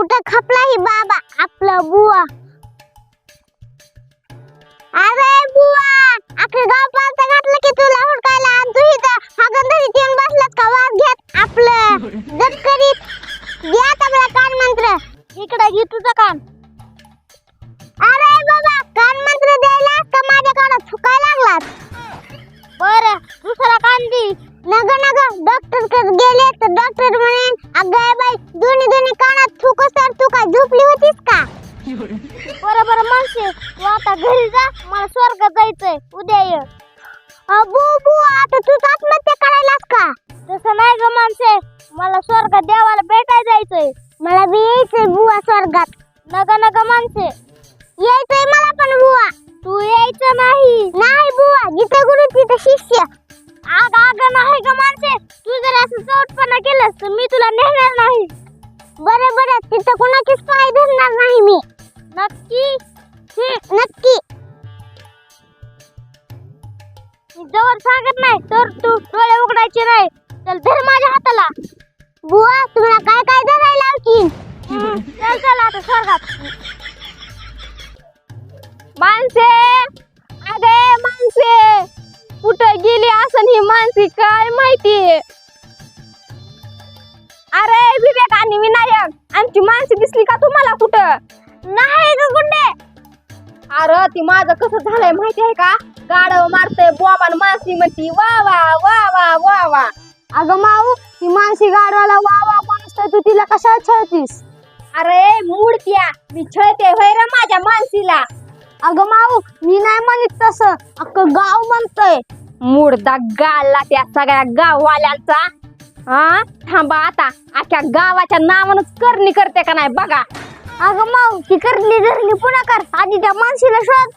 कुठं खपला ही बाबा? आपला बुवा. अरे बुवा अख्खं गाव पालतं घातलं की तुला हुडकायला आणि तू इथं? हागंदरीत येऊन बसलात का? वाद घेत आपलं. जप करीत घे आता मला कान मंत्र. इकडे घे तुझं कान. अरे बाबा कान मंत्र द्यायला का माझ्या कानात स्वर्गात देवाला भेटाय जायचंय. मला बी यायचंय बुवा स्वर्गात. नग नग माणसे. यायचंय मला पण बुवा. तू यायचं नाही. नाही बुवा. जिथे गुरु तिथं शिष्य. आग आग नाही ग माणसे. तू जर असं चौटपणा केलंस तर मी तुला नेणार नाही. बरं बरं. तिथं कोणाचीच पाय धरणार नाही मी. नक्की? नक्की. मी जवळ सांगत नाही तर तू डोळे उघडायचे नाही. चल धर माझ्या हाताला. बुवा तुम्हाला काय काय धरायला लावकीन चल चल आता स्वर्गात. माणसे अगे माणसे कुठं गेली असन ही माणसी काय माहिती? अरे विवेक आणि विनायक आमची माणसी दिसली का तुम्हाला कुठं? नाही ग गुंडे. अरे ती माझं कसं झालंय माहिती आहे का? गाडव मारतय बोमान माणसी म्हणती वा वा वा वा वा वा. अगं माऊ ती मानसी गाडवाला वा वा माणूस तू तिला कशा छळतीस? अरे मूडत्या मी छळते होय रे माझ्या माणसीला अगं माऊ मी नाही म्हणत तसं. अख्खं गाव म्हणतंय. मुडदा गाळला त्या सगळ्या गाववाल्यांचा. हा थांबा आता. अख्ख्या गावाच्या नावानच करणी करते का नाही बघा. अगं माऊ ती करली धरली पुन्हा कर. आधी त्या माणसीला शोध.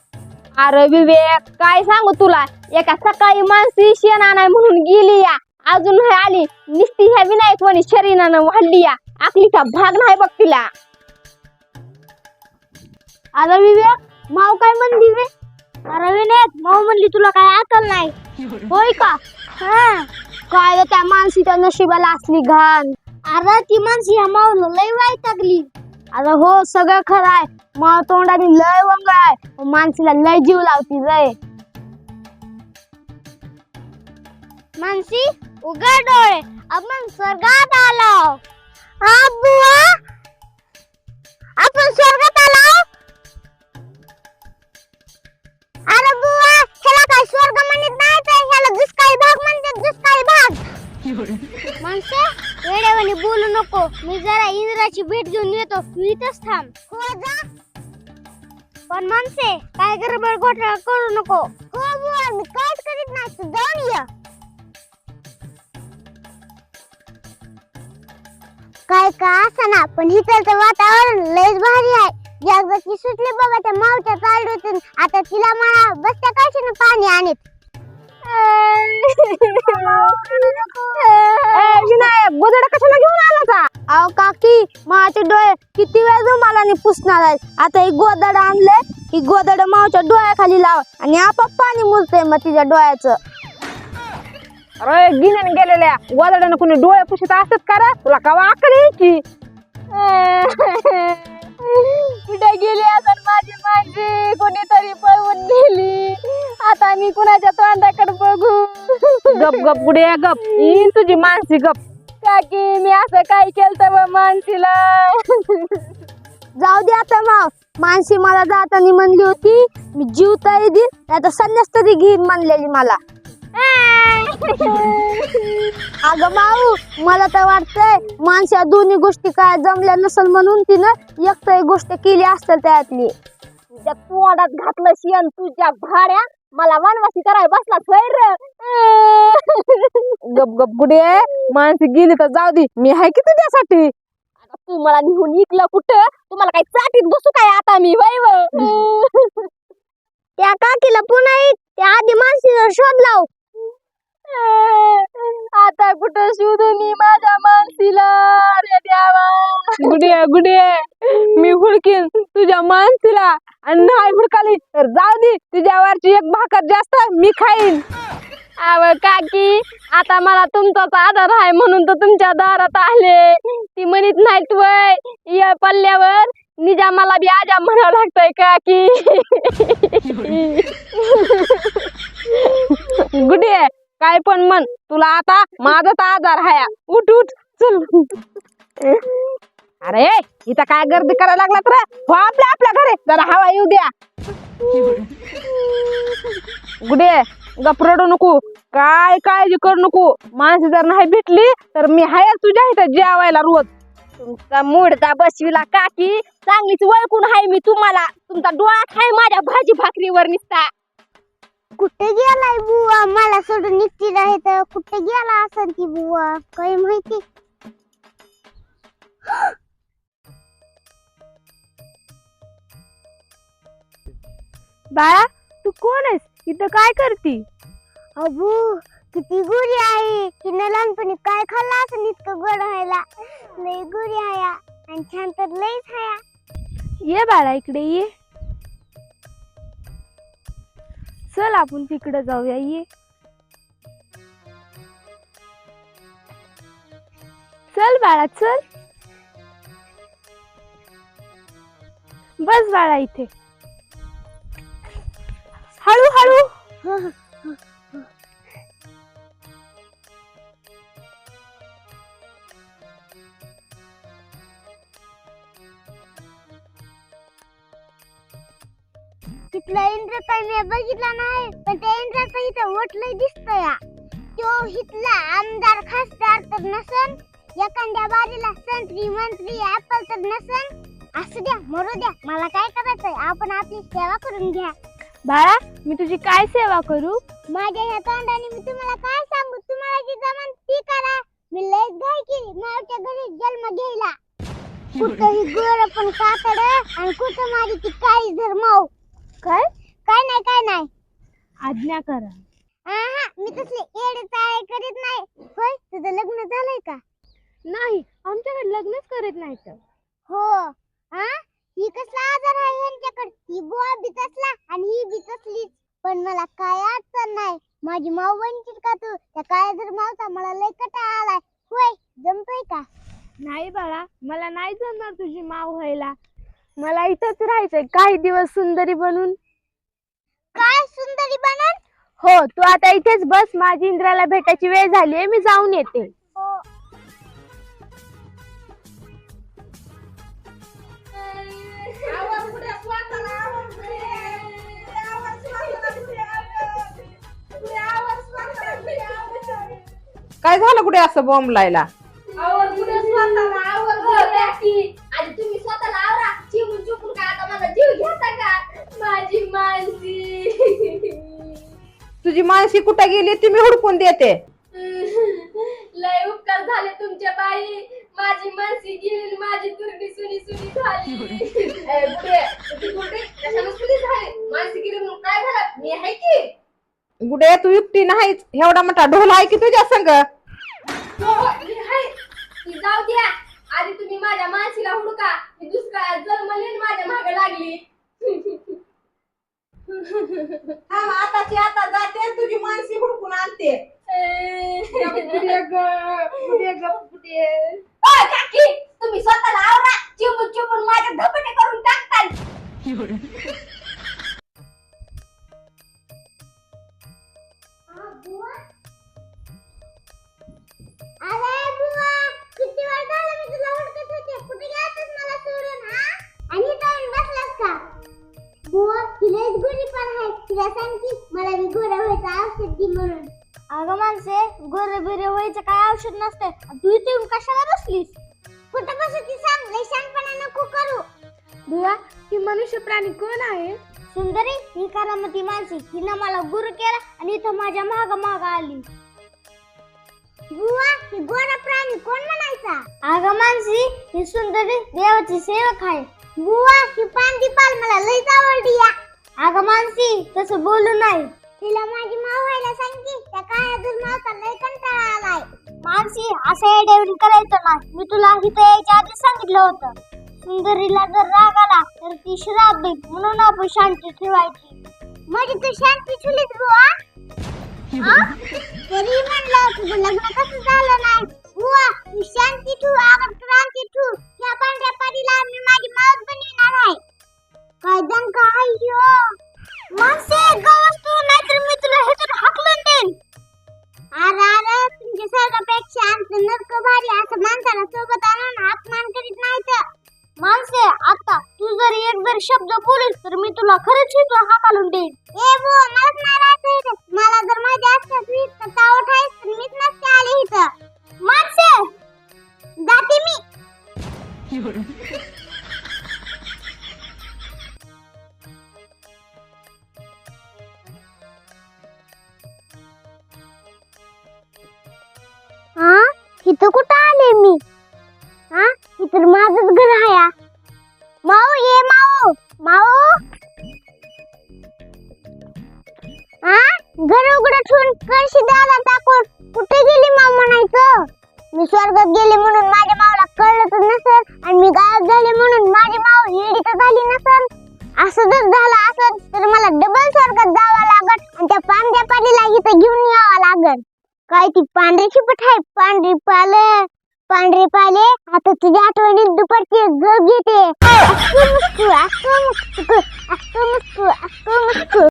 अरे विवेक काय सांगू तुला? एका सकाळी माणसी शेण आणाय म्हणून गेली या. अजून नाही आली. निस्ती ह्या विनायक म्हणे शरीरानं वाढली या. आकलीचा भाग नाही बघ तिला. अरे विवेक माऊ काय म्हणली रे? अरे विनायक माऊ म्हणली तुला काय अकल नाही. होय का? हा. काय रे त्या मानसीच्या नशिबाला असली घाण. अरे ती मानसी ह्या माऊला लय वैतागली अरे हो सगळं खरं आहे. माव तोंडाने लय वंग आहे. माणसीला लय जीव लावती रे. मानसी? उघड डोळे. आपण स्वर्गात आलो. बुवा आपण स्वर्गात आलो. अरे बुवा ह्याला काय स्वर्ग म्हणत नाही तर ह्याला दुष्काळी भाग म्हणतात दुष्काळी भाग माणसं वेळेवानी बोलू नको. मी जरा इंद्राची भेट घेऊन येतो. तू इथंच थांब. हो जा. पण माणसे काय गडबड घोटाळा करू नको. हो बुवा मी काहीच करीत नाही. तू जाऊन ये. काय का असना पण इकडचं वातावरण लयच भारी आहे. जगदची सुटली बघा त्या मावच्या चालडूतून. आता तिला म्हणा बसत्या त्या पाणी आणत. विनायक गोदडा कशाला घेऊन आला का अहो काकी माझे डोळे किती वेळ रुमालाने पुसणार आहे आता ही गोदड आणले ही गोदड मावच्या डोळ्याखाली लाव. आणि आपाप पाणी मुरतंय मग तिच्या डोळ्याचं. अरे गिन्यान गेलेल्या गोदड्यानं कुणी डोळे पुसत असत का रे? तुला कवा अक्कल यायची? कुठे गेली आता माझी माझी कोणीतरी पळवून नेली. आता मी कुणाच्या तोंडाकडे बघू? गप गप गुडे गप. ही तुझी मानसी गप. काकी मी असं काय केलं मानसीला जाऊ दे आता माव मानसी मला जाताना म्हणली होती मी जीव तरी देईन नाही तर संन्यास तरी घेईन म्हणलेली मला. अगं माऊ मला तर वाटतंय माणसा दोन्ही गोष्टी काय जमल्या नसल म्हणून तिनं एक तर एक गोष्ट केली असेल त्यातली. तुझ्या तोंडात घातलं शियन तुझ्या भाड्या मला वनवासी कराय बसला स्वैर गप गप गुडे. माणसी गेली तर जाऊ दे. मी आहे की तुझ्यासाठी? तू मला निघून इकलं कुठं? तुम्हाला काही चाटीत बसू काय आता मी वय त्या काकीला पुन्हा एक त्या आधी माणसीचा शोध लाव. आता कुठं शोधू मी माझ्या मानसीला? रे देवा. गुडे गुडे. मी हुडकीन तुझ्या मानसीला. आणि नाही हुडकाली तर जाऊ दे. तुझ्यावरची एक भाकर जास्त मी खाईन. अव काकी आता मला तुमचाच आधार आहे म्हणून तर तुमच्या दारात आले. ती म्हणत नाहीत वय. या पल्ल्यावर निजा मला बी आजा म्हणावं लागतंय काकी. गुडे काय पण म्हण. तुला आता माझा तर आजार हाया. उठ उठ चल. अरे इथं काय गर्दी करायला लागला तर हो आपल्या आपल्या घरे. जरा हवा येऊ द्या. गुडे गपरडू नको. काय काळजी करू नको. माणसं जर नाही भेटली तर मी हाय तुझ्या इथं जेवायला रोज. तुमचा मुडदा बसविला काकी. चांगलीच ओळखून हाय मी तुम्हाला. तुमचा डोळा हाय माझ्या भाजी भाकरीवर निसता. कुठे गेलाय बुवा? मला सोडून निघती नाही तर कुठे गेला असन ती बुवा? काही माहिती? बाळा तू कोण आहेस? इथं काय करती? अबू किती गोरी आहे. तिनं लहानपणी काय खाल्लं असं इतकं गोड व्हायला? लय गोरी हाया. आणि छान तर लयच हाया. ये बाळा इकडे ये. चल आपण तिकडे जाऊया ये. चल बाळा चल. बस बाळा इथे. हळू हळू तिथला इंद्रता मी बघितला नाही? पण त्या इंद्राचा इथं वट लय दिसतोय या. तो इथला आमदार खासदार तर नसन एखाद्या बारीला संत्री मंत्री ऍपल तर नसन. असू द्या मरू द्या मला काय करायचंय? आपण आपली सेवा करून घ्या. बाळा मी तुझी काय सेवा करू? माझ्या ह्या तोंडाने मी तुम्हाला काय सांगू? तुम्हाला जी जमान ती करा. मी लयच घाई केली मावच्या घरी जन्म घ्यायला. कुठं ही गोर पण कातड आणि कुठं माझी ती काळी धर्माव काय काय नाही काय नाही. आज्ञा करा. आहा, मी तसले येडे चाळे करीत नाही. होय तुझं लग्न झालंय का? नाही आमच्याकडे लग्नच करत नाही तर. हो हा ही कसला आजार आहे ह्यांच्याकडे ही बुवा बी तसला आणि ही बी तसलीच. पण मला काय अडचण नाही. माझी माऊ बनशील का तू? त्या काळ्या जर मावता मला लय कटाळा आलाय. होय जमतोय का? नाही बाळा मला नाही जमणार तुझी माव व्हायला. मला इथंच राहायचंय. काही दिवस सुंदरी बनून. काय सुंदरी बनन? हो तू आता इथेच बस. माझी इंद्राला भेटायची वेळ झाली मी जाऊन येते. हो. काय झालं कुठे असं बॉम्ब लायला तुझी मानसी कुठे गेली ती मी हुडकून देते. लय उपकार झाले तुमच्या बाई. माझी मानसी गेली माझी तुरडी सुनी सुनी झाली. मानसी गेली म्हणून काय झालं? मी आहे की? गुडे तू एकटी नाहीच एवढा मोठा ढोल आहे की तुझ्या संग? हो, मी आहे. ती जाऊ द्या. आधी तुम्ही माझ्या मानसीला हुडका. मी दुष्काळात जन्मली माझ्या मागे लागली. आताची आता जाते तुझी मानसी हुडकून आणते ओय, काकी तुम्ही स्वतःला आवरा चिमून चिमून माझे धपटे करून टाकताल अरे तिला सांग की मला मी गोरा व्हायचं औषध दे म्हणून. अगं माणसे गोरे बिरे व्हायचं काय औषध नसते तू इथे येऊन कशाला बसलीस? कुठं बसू ती सांग लय शानपणा नको करू. बुवा ही मनुष्य प्राणी कोण आहे? सुंदरी ही करामती माणसी. हिनं मला गुरु केला आणि इथं माझ्या माग माग आली. बुवा ही गोरा प्राणी कोण म्हणायचा? अगं मानसी ही सुंदरी देवाची सेवक आहे. बुवा ही पांदी पाल मला लईच आवडली या. मानसी तसं बोलू नाही. तिला माझी माव व्हायला सांगते त्या काळ्या मावता लय कंटाळा आलाय. मानसी असं एडेवरी करायचं नाही. मी तुला इथं यायच्या आधी सांगितलं होतं. सुंदरीला जर राग आला तर ती श्राप दे म्हणून आपण शांती ठेवायची. म्हणजे तू शांती ठेवलीस बुवा. तरी म्हणलं तुझं लग्न कसं झालं नाही. बुवा तू शांती ठेव आवडत एक जर शब्द बोलीस तर मी तुला खरंच हितून हा घालून देईन. ए बो मलाच नाही राहायचं मला जर माहिती असतं मी तर ताव ठाईस तर मीच नसते आले इथं. मानसे जाते मी.